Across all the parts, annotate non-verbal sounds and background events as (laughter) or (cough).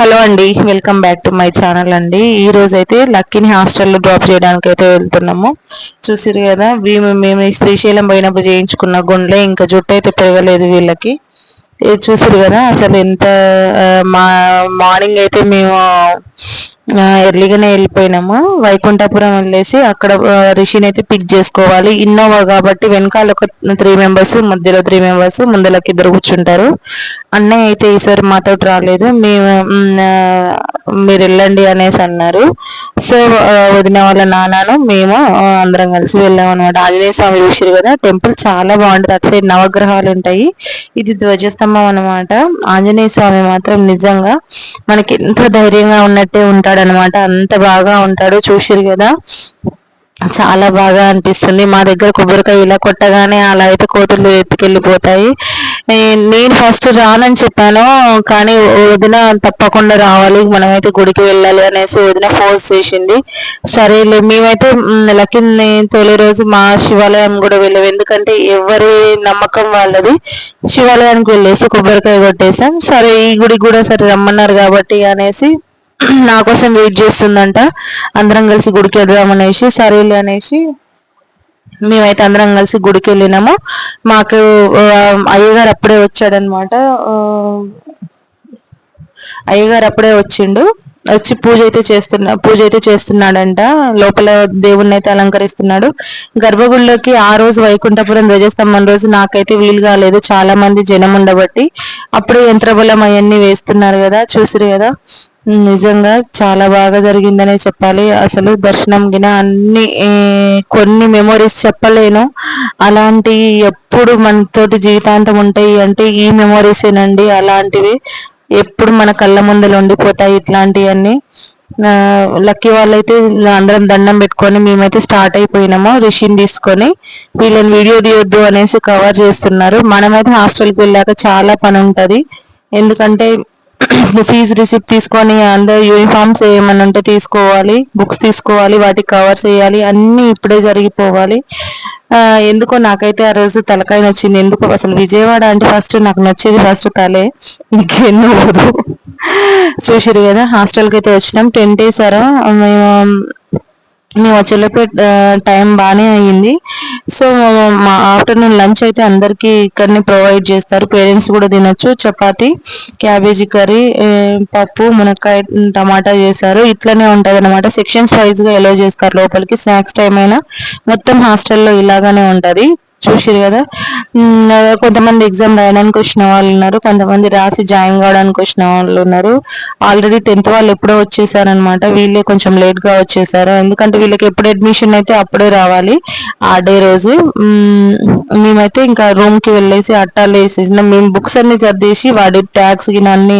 Hello అండి welcome back to my channel అండి. ఈ రోజు అయితే లక్కీని హాస్టల్లో డ్రాప్ చేయడానికి అయితే వెళ్తున్నాము. చూసిరు కదా మేము మేము శ్రీశైలం పోయినప్పుడు చేయించుకున్న గుండె ఇంకా జుట్టు అయితే పెరగలేదు వీళ్ళకి. చూసారు కదా అసలు ఎంత మా మార్నింగ్ అయితే మేము ఎర్లీగానే వెళ్ళిపోయినాము. వైకుంఠపురం వెళ్ళేసి అక్కడ రిషిని అయితే పిక్ చేసుకోవాలి. ఇన్నోవా కాబట్టి వెనకాల ఒక త్రీ మెంబర్స్ మధ్యలో త్రీ మెంబర్స్ ముందలకి ఇద్దరు కూర్చుంటారు. అన్నయ్య అయితే ఈసారి మాతో రాలేదు. మేము మీరు వెళ్ళండి అనేసి అన్నారు. సో వదిన వాళ్ళ నాన్నను మేము అందరం కలిసి వెళ్ళాం అనమాట ఆంజనేయ స్వామి చూసారు కదా టెంపుల్ చాలా బాగుంటుంది. అటు సైడ్ నవగ్రహాలు ఉంటాయి. ఇది ధ్వజస్తంభం అనమాట ఆంజనేయ స్వామి మాత్రం నిజంగా మనకి ఎంతో ధైర్యంగా ఉన్నట్టే ఉంటాడు. అనమాట అంత బాగా ఉంటాడు చూసిరు కదా. చాలా బాగా అనిపిస్తుంది. మా దగ్గర కొబ్బరికాయ ఇలా కొట్టగానే అలా అయితే కోతులు ఎత్తుకెళ్ళిపోతాయి. నేను ఫస్ట్ రానని చెప్పాను కానీ వదిన తప్పకుండా రావాలి. మనమైతే గుడికి వెళ్ళాలి అనేసి వదిన ఫోర్స్ చేసింది. సరేలే మేమైతే లక్కిని తొలి రోజు మా శివాలయం కూడా వెళ్ళాము ఎందుకంటే ఎవరి నమ్మకం వాళ్ళది. శివాలయానికి వెళ్ళేసి కొబ్బరికాయ కొట్టేసాం సరే ఈ గుడికి కూడా సరే రమ్మన్నారు కాబట్టి అనేసి నా కోసం వెయిట్ చేస్తుందంట. అందరం కలిసి గుడికి వెళ్దాం అనేసి సరేలే అనేసి మేమైతే అందరం కలిసి గుడికి వెళ్ళినాము. మాకు అయ్యగారు అప్పుడే వచ్చాడనమాట. అయ్యగారు అప్పుడే వచ్చిండు. వచ్చి పూజ అయితే చేస్తున్నా పూజ అయితే చేస్తున్నాడంట. లోపల దేవుణ్ణి అయితే అలంకరిస్తున్నాడు. గర్భగుడిలోకి ఆ రోజు వైకుంఠపురం ధ్వజస్తంభం రోజు నాకైతే వీలు కాలేదు. చాలా మంది జనం ఉండబట్టి అప్పుడు యంత్రబలం అవన్నీ వేస్తున్నారు కదా చూసిరు కదా. నిజంగా చాలా బాగా జరిగిందనే చెప్పాలి. అసలు దర్శనం గిన అన్ని కొన్ని మెమొరీస్ చెప్పలేను. అలాంటి ఎప్పుడు మనతోటి జీవితాంతం ఉంటాయి అంటే ఈ మెమొరీసేనండి అలాంటివి ఎప్పుడు మన కళ్ళ ముందలు ఉండిపోతాయి ఇట్లాంటివన్నీ. లక్కీ వాళ్ళైతే అందరం దండం పెట్టుకొని మేమైతే స్టార్ట్ అయిపోయినాము. రిషిని తీసుకొని వీళ్ళని వీడియో తీయొద్దు అనేసి కవర్ చేస్తున్నారు. మనమైతే హాస్టల్కి వెళ్ళాక చాలా పని ఉంటుంది. ఎందుకంటే (coughs) ఫీజు రిసిప్ట్ తీసుకొని అందరు యూనిఫామ్స్ ఏమన్నా ఉంటే తీసుకోవాలి బుక్స్ తీసుకోవాలి వాటికి కవర్స్ వేయాలి అన్నీ ఇప్పుడే జరిగిపోవాలి. ఎందుకో నాకైతే ఆ రోజు తలకాయ నచ్చింది. ఎందుకో అసలు విజయవాడ అంటే ఫస్ట్ నాకు నచ్చేది ఫస్ట్ తలే. ఇంకెన్నో (laughs) చూసిరు కదా హాస్టల్కి అయితే వచ్చినాం. టెన్ డేస్ వేసారా మేము మేము వచ్చేలోపే టైం బాగానే అయ్యింది. సో మా ఆఫ్టర్నూన్ లంచ్ అయితే అందరికీ ఇక్కడనే ప్రొవైడ్ చేస్తారు. పేరెంట్స్ కూడా తినొచ్చు. చపాతి క్యాబేజీ కర్రీ పప్పు మునక్కాయ టమాటా చేశారు. ఇట్లనే ఉంటుంది అనమాట సెక్షన్స్ వైజ్గా ఎలో చేస్తారు. లోపలికి స్నాక్స్ టైం అయినా మొత్తం హాస్టల్లో ఇలాగానే ఉంటుంది. చూసిరు కదా. కొంతమంది ఎగ్జామ్ రాయడానికి వచ్చిన వాళ్ళు ఉన్నారు. కొంతమంది రాసి జాయిన్ కావడానికి వచ్చిన వాళ్ళు ఉన్నారు. ఆల్రెడీ టెన్త్ వాళ్ళు ఎప్పుడో వచ్చేసారనమాట వీళ్ళే కొంచెం లేట్గా వచ్చేసారు. ఎందుకంటే వీళ్ళకి ఎప్పుడు అడ్మిషన్ అయితే అప్పుడే రావాలి. ఆ డే రోజు. మేమైతే ఇంకా రూమ్కి వెళ్ళేసి అట్టాలు వేసేసినాం. మేము బుక్స్ అన్ని చదివేసి వాడి ట్యాక్స్ గిన అన్ని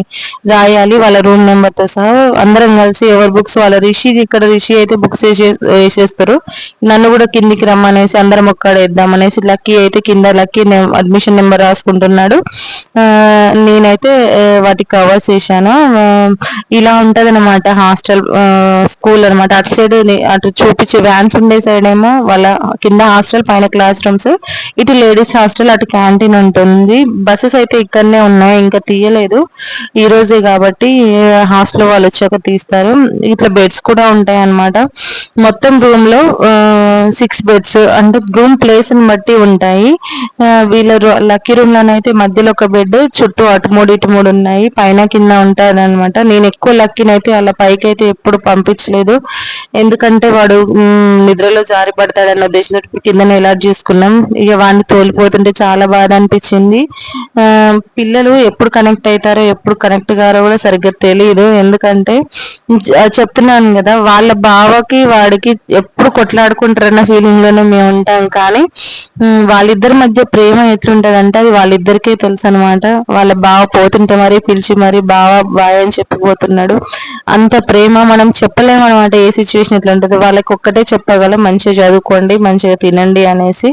రాయాలి. వాళ్ళ రూమ్ నెంబర్తో సహా అందరం కలిసి ఎవరి బుక్స్ వాళ్ళ రిషి ఇక్కడ రిషి అయితే బుక్స్ వేసేస్తారు. నన్ను కూడా కిందికి రమ్మనేసి అందరం ఒక్కడ వేద్దామనేసి లక్కీ అయితే కింద లక్కీ అడ్మిషన్ నెంబర్ రాసుకుంటున్నాడు. నేనైతే వాటికి కవర్స్ చేశాను. ఇలా ఉంటది అనమాట హాస్టల్ స్కూల్ అనమాట అటు సైడ్ అటు చూపించే వ్యాన్స్ ఉండే సైడ్ ఏమో వాళ్ళ కింద హాస్టల్ పైన క్లాస్ రూమ్స్ ఇటు లేడీస్ హాస్టల్ అటు క్యాంటీన్ ఉంటుంది. బస్సెస్ అయితే ఇక్కడనే ఉన్నాయి ఇంకా తీయలేదు. ఈ రోజే కాబట్టి హాస్టల్ వాళ్ళు వచ్చాక తీస్తారు. ఇట్లా బెడ్స్ కూడా ఉంటాయి అన్నమాట మొత్తం రూమ్లో సిక్స్ బెడ్స్ అంటే రూమ్ ప్లేస్ని బట్టి ఉంటాయి. వీళ్ళ లక్కీ రూమ్ లోనైతే మధ్యలో ఒక బెడ్ చుట్టూ అటు మూడు ఇటు మూడు ఉన్నాయి. పైన కింద ఉంటారు అనమాట నేను ఎక్కువ లక్కీనైతే అలా పైకి అయితే ఎప్పుడు పంపించలేదు. ఎందుకంటే వాడు నిద్రలో జారి పడతాడన్న ఉద్దేశంతో కిందనే ఎలా చేసుకున్నాం. ఇక వాడిని తోలిపోతుంటే చాలా బాధ అనిపించింది. పిల్లలు ఎప్పుడు కనెక్ట్ అవుతారో ఎప్పుడు కనెక్ట్ కారో కూడా సరిగ్గా తెలియదు ఎందుకంటే చెప్తున్నాను కదా వాళ్ళ బావకి వాడికి ఎప్పుడు కొట్లాడుకుంటారన్న ఫీలింగ్లోనే మేము ఉంటాం. కానీ వాళ్ళిద్దరి మధ్య ప్రేమ ఎట్లుంటది అంటే అది వాళ్ళిద్దరికే తెలుసు అనమాట వాళ్ళ బావ పోతుంటే మరీ పిలిచి మరీ బావ బాయ్ అని చెప్పిపోతున్నాడు అంత ప్రేమ మనం చెప్పలేము అనమాట ఏ సిచ్యువేషన్ ఉంటుంది వాళ్ళకి ఒక్కటే చెప్పగలం మంచిగా చదువుకోండి మంచిగా తినండి అనేసి.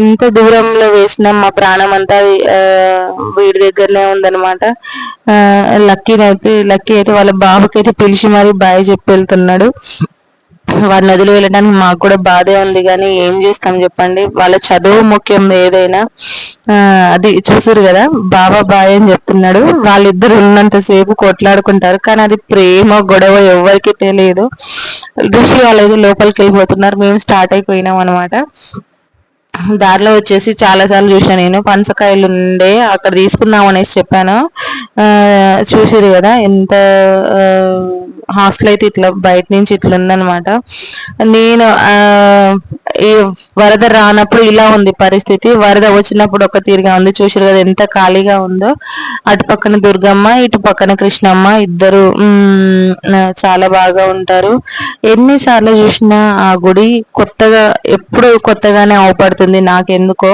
ఇంత దూరంలో వేసిన మా ప్రాణం అంతా వీడి దగ్గరనే ఉందనమాట లక్కీ అయితే లక్కీ అయితే వాళ్ళ బావ బాబుకైతే పిలిచి మరీ బాయ్ చెప్పి వెళ్తున్నాడు. వాడిని వదిలి వెళ్ళడానికి మాకు కూడా బాధే ఉంది కానీ ఏం చేస్తాం చెప్పండి. వాళ్ళ చదువు ముఖ్యం ఏదైనా. అది చూసారు కదా బాబా బాయ్ అని చెప్తున్నాడు. వాళ్ళిద్దరు ఉన్నంతసేపు కొట్లాడుకుంటారు కానీ అది ప్రేమ గొడవ ఎవరికి తెలియదు. ఋషి వాళ్ళైతే లోపలికి వెళ్ళిపోతున్నారు. మేము స్టార్ట్ అయిపోయినాం అనమాట దారిలో వచ్చేసి చాలా సార్లు నేను. పనసకాయలు ఉండే అక్కడ తీసుకుందాం అనేసి చెప్పాను. చూసిరు కదా ఎంత హాస్టల్ అయితే ఇట్లా బయట నుంచి ఇట్లా ఉందన్నమాట. నేను ఈ వరద రానప్పుడు ఇలా ఉంది పరిస్థితి. వరద వచ్చినప్పుడు ఒక తీరుగా ఉంది. చూసారు కదా ఎంత ఖాళీగా ఉందో. అటు పక్కన దుర్గమ్మ ఇటు పక్కన కృష్ణమ్మ ఇద్దరు చాలా బాగా ఉంటారు. ఎన్నిసార్లు చూసినా ఆ గుడి కొత్తగా ఎప్పుడు కొత్తగానే అవపడుతుంది నాకెందుకో.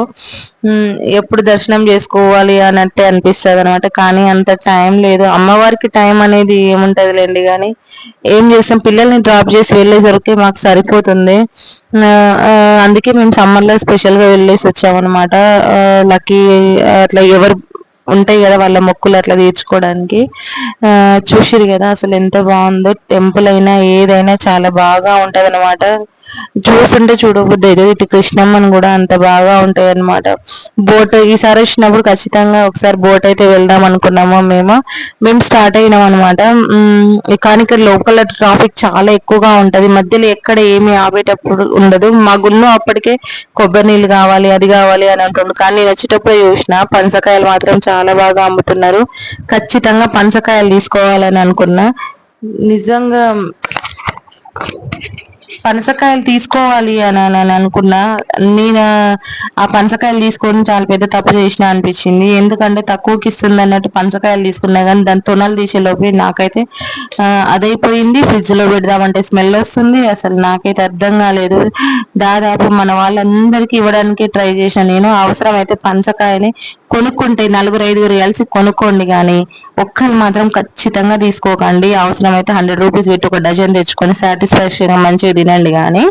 ఎప్పుడు దర్శనం చేసుకోవాలి అన్నట్టే అనిపిస్తుంది అనమాట కానీ అంత టైం లేదు. అమ్మవారికి టైం అనేది ఏముంటదిలేండి కానీ ఏం చేస్తాం? పిల్లల్ని డ్రాప్ చేసి వెళ్ళేసరికి మాకు సరిపోతుంది. అందుకే మేము సమ్మర్లో స్పెషల్గా వెళ్ళేసి వచ్చామన్నమాట లక్కీ అట్లా ఎవరు ఉంటాయి కదా వాళ్ళ మొక్కులు అట్లా తీర్చుకోవడానికి. చూసిరు కదా అసలు ఎంత బాగుందో. టెంపుల్ అయినా ఏదైనా చాలా బాగా ఉంటది చూస్తుంటే చూడబుద్ది అయితే ఇటు కృష్ణమ్మని కూడా అంత బాగా ఉంటాయి అనమాట బోట్ ఈసారి వచ్చినప్పుడు ఖచ్చితంగా ఒకసారి బోట్ అయితే వెళ్దాం అనుకున్నాము మేము. మేము స్టార్ట్ అయినాం అనమాట కానీ ఇక్కడ లోకల్ ట్రాఫిక్ చాలా ఎక్కువగా ఉంటది. మధ్యలో ఎక్కడ ఏమి ఆపేటప్పుడు ఉండదు. మా గున్ను అప్పటికే కొబ్బరి నీళ్ళు కావాలి అది కావాలి అని అంటుండు కానీ నేను వచ్చేటప్పుడు చూసిన పనసకాయలు మాత్రం చాలా బాగా అమ్ముతున్నారు. ఖచ్చితంగా పనసకాయలు తీసుకోవాలని అనుకున్నా. నిజంగా పనసకాయలు తీసుకోవాలి అని అని అనుకున్నా. నేను ఆ పనసకాయలు తీసుకొని చాలా పెద్ద తప్పు చేసిన అనిపించింది. ఎందుకంటే తక్కువకి ఇస్తుంది అన్నట్టు పనసకాయలు తీసుకున్నా కానీ దాని తొనలు తీసే లోపే నాకైతే అదైపోయింది. ఫ్రిడ్జ్లో పెడదామంటే స్మెల్ వస్తుంది. అసలు నాకైతే అర్థం కాలేదు. దాదాపు మన వాళ్ళందరికీ ఇవ్వడానికి ట్రై చేశాను నేను. అవసరమైతే పనసకాయని కొనుక్కుంటే నలుగురు ఐదుగురు కలిసి కొనుక్కోండి కానీ ఒక్కరు మాత్రం ఖచ్చితంగా తీసుకోకండి. అవసరమైతే హండ్రెడ్ రూపీస్ పెట్టి ఒక డజన్ తెచ్చుకొని సాటిస్ఫాక్షన్ మంచిగా తినండి కానీ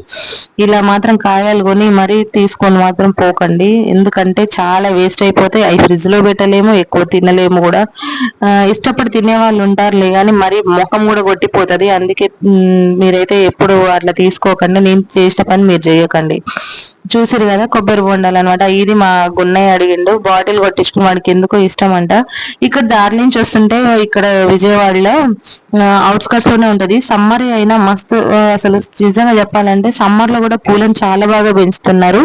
ఇలా మాత్రం కాయలు కొని మరీ తీసుకొని మాత్రం పోకండి. ఎందుకంటే చాలా వేస్ట్ అయిపోతాయి. అవి ఫ్రిడ్జ్లో పెట్టలేము ఎక్కువ తినలేము కూడా. ఇష్టపడి తినే వాళ్ళు ఉంటారులే కానీ మరీ ముఖం కూడా కొట్టిపోతుంది. అందుకే మీరైతే ఎప్పుడు అట్లా తీసుకోకండి. నేను చేసిన పని మీరు చేయకండి. చూసిరు కదా కొబ్బరి బొండాలు అనమాట ఇది మా గున్నయ్య అడిగిండు. బాటిల్ కొట్టించుకుని వాడికి ఎందుకో ఇష్టం అంట ఇక్కడ దారి నుంచి వస్తుంటే ఇక్కడ విజయవాడలో అవుట్స్కట్స్లోనే ఉంటది. సమ్మర్ అయినా మస్తు అసలు నిజంగా చెప్పాలంటే సమ్మర్లో కూడా పూలను చాలా బాగా పెంచుతున్నారు.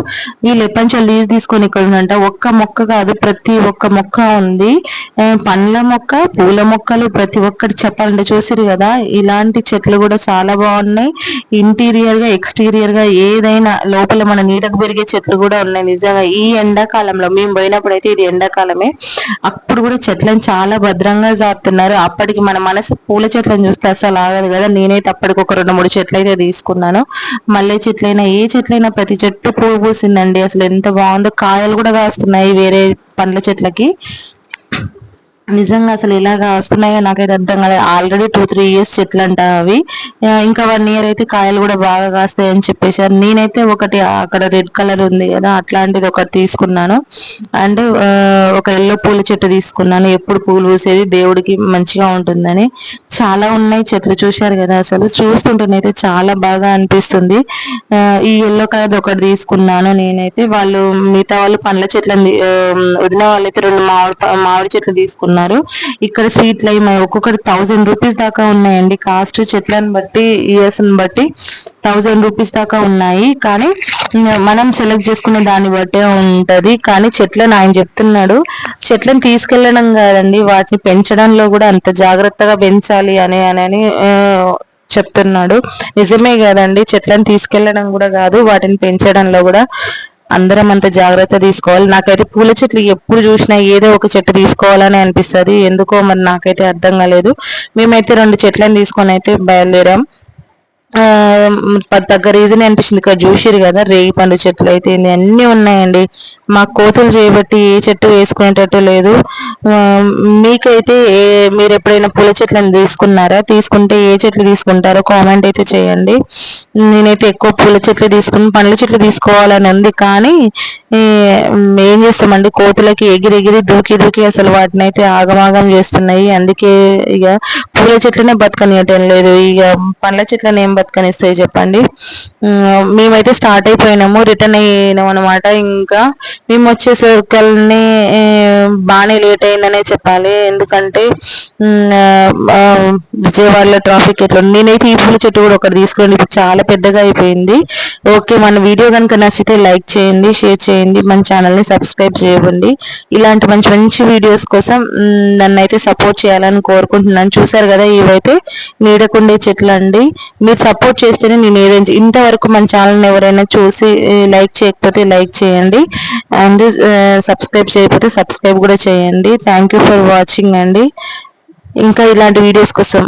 వీళ్ళు ఎప్పటి లీజ్ తీసుకొని ఇక్కడ ఉందంట ఒక్క మొక్క కాదు ప్రతి ఒక్క మొక్క ఉంది. పండ్ల మొక్క పూల మొక్కలు ప్రతి ఒక్కటి చెప్పాలంటే చూసిరు కదా ఇలాంటి చెట్లు కూడా చాలా బాగున్నాయి. ఇంటీరియర్గా ఎక్స్టీరియర్గా ఏదైనా లోపల మన నీడ నీడకు పెరిగే చెట్లు కూడా ఉన్నాయి నిజంగా. ఈ ఎండాకాలంలో మేము పోయినప్పుడు అయితే ఇది ఎండాకాలమే. అప్పుడు కూడా చెట్లను చాలా భద్రంగా జాతున్నారు అప్పటికి మన మనసు పూల చెట్లను చూస్తే అసలు ఆగదు కదా. నేనైతే అప్పటికి ఒక రెండు మూడు చెట్లు అయితే తీసుకున్నాను. మల్లె చెట్లైనా ఏ చెట్లైనా ప్రతి చెట్టు పువ్వు పూసిందండి. అసలు ఎంత బాగుందో కాయలు కూడా కాస్తున్నాయి వేరే పండ్ల చెట్లకి. నిజంగా అసలు ఇలాగా వస్తున్నాయో నాకైతే అర్థం కాలేదు. ఆల్రెడీ టూ త్రీ ఇయర్స్ చెట్లు అంట అవి ఇంకా వన్ ఇయర్ అయితే కాయలు కూడా బాగా కాస్తాయి అని చెప్పేసారు నేనైతే ఒకటి అక్కడ రెడ్ కలర్ ఉంది కదా అట్లాంటిది ఒకటి తీసుకున్నాను. అండ్ ఒక ఎల్లో పూల చెట్టు తీసుకున్నాను. ఎప్పుడు పూలు పూసేది దేవుడికి మంచిగా ఉంటుందని. చాలా ఉన్నాయి చెట్లు చూశారు కదా అసలు. చూస్తుంటేనైతే చాలా బాగా అనిపిస్తుంది. ఈ ఎల్లో కలర్ ఒకటి తీసుకున్నాను నేనైతే. వాళ్ళు మిగతా వాళ్ళు పండ్ల చెట్లను వదిలే వాళ్ళైతే రెండు మామిడి మామిడి చెట్లు తీసుకున్నాను ఉన్నారు. ఇక్కడ స్వీట్లు అయి ఒక్కొక్కటి థౌసండ్ రూపీస్ దాకా ఉన్నాయండి. కాస్ట్ చెట్లను బట్టి ఇయర్స్ బట్టి థౌసండ్ రూపీస్ దాకా ఉన్నాయి. కానీ మనం సెలెక్ట్ చేసుకునే దాన్ని బట్టే ఉంటుంది. కానీ చెట్లను ఆయన చెప్తున్నాడు చెట్లను తీసుకెళ్ళడం కాదండి. వాటిని పెంచడంలో కూడా అంత జాగ్రత్తగా పెంచాలి అని అని చెప్తున్నాడు. నిజమే కదండి. చెట్లను తీసుకెళ్ళడం కూడా కాదు వాటిని పెంచడంలో కూడా. అందరం అంత జాగ్రత్త తీసుకోవాలి. నాకైతే పూల చెట్లు ఎప్పుడు చూసినా ఏదో ఒక చెట్టు తీసుకోవాలని అనిపిస్తది. ఎందుకో మరి నాకైతే అర్థం కాలేదు. మేమైతే రెండు చెట్లను తీసుకొని అయితే బయలుదేరాం. తగ్గ రీజన్ అనిపించింది ఇక్కడ చూసిరు కదా రేగి పండు చెట్లు అయితే అన్నీ అన్ని ఉన్నాయండి. మా కోతులు చేయబట్టి ఏ చెట్టు వేసుకునేటట్టు లేదు. మీకైతే ఏ మీరు ఎప్పుడైనా పూల చెట్లను తీసుకున్నారా? తీసుకుంటే ఏ చెట్లు తీసుకుంటారో కామెంట్ అయితే చేయండి. నేనైతే ఎక్కువ పూల చెట్లు తీసుకుని పండ్ల చెట్లు తీసుకోవాలని ఉంది. కానీ ఏం చేస్తామండి? కోతులకి ఎగిరి ఎగిరి దూకి దూకి అసలు వాటిని అయితే ఆగమాగం చేస్తున్నాయి. అందుకే ఇక పూల చెట్లనే బతకనియటం లేదు. ఇక పండ్ల చెట్లను ఏం బతకనిస్తాయి చెప్పండి. మేమైతే స్టార్ట్ అయిపోయినాము రిటర్న్ అయినాం అనమాట ఇంకా మేము వచ్చే సర్కిల్ని బాగానే లేట్ అయిందనే చెప్పాలి. ఎందుకంటే విజయవాడలో ట్రాఫిక్ ఎట్లా నేనైతే ఈ పూల చెట్టు కూడా ఒకటి తీసుకురండి ఇప్పుడు చాలా పెద్దగా అయిపోయింది. ఓకే మన వీడియో కనుక నచ్చితే లైక్ చేయండి షేర్ చేయండి. మన ఛానల్ని సబ్స్క్రైబ్ చేయండి ఇలాంటి మంచి మంచి వీడియోస్ కోసం నన్ను అయితే సపోర్ట్ చేయాలని కోరుకుంటున్నాను. చూసారు కదా ఇవైతే నీడకుండే చెట్లు అండి మీరు సపోర్ట్ చేస్తేనే నేను ఏదైనా ఇంతవరకు మన ఛానల్ని ఎవరైనా చూసి లైక్ చేయకపోతే లైక్ చేయండి. అండ్ సబ్స్క్రైబ్ చేయకపోతే సబ్స్క్రైబ్ కూడా చేయండి. థ్యాంక్ యూ ఫర్ వాచింగ్ అండి. ఇంకా ఇలాంటి వీడియోస్ కోసం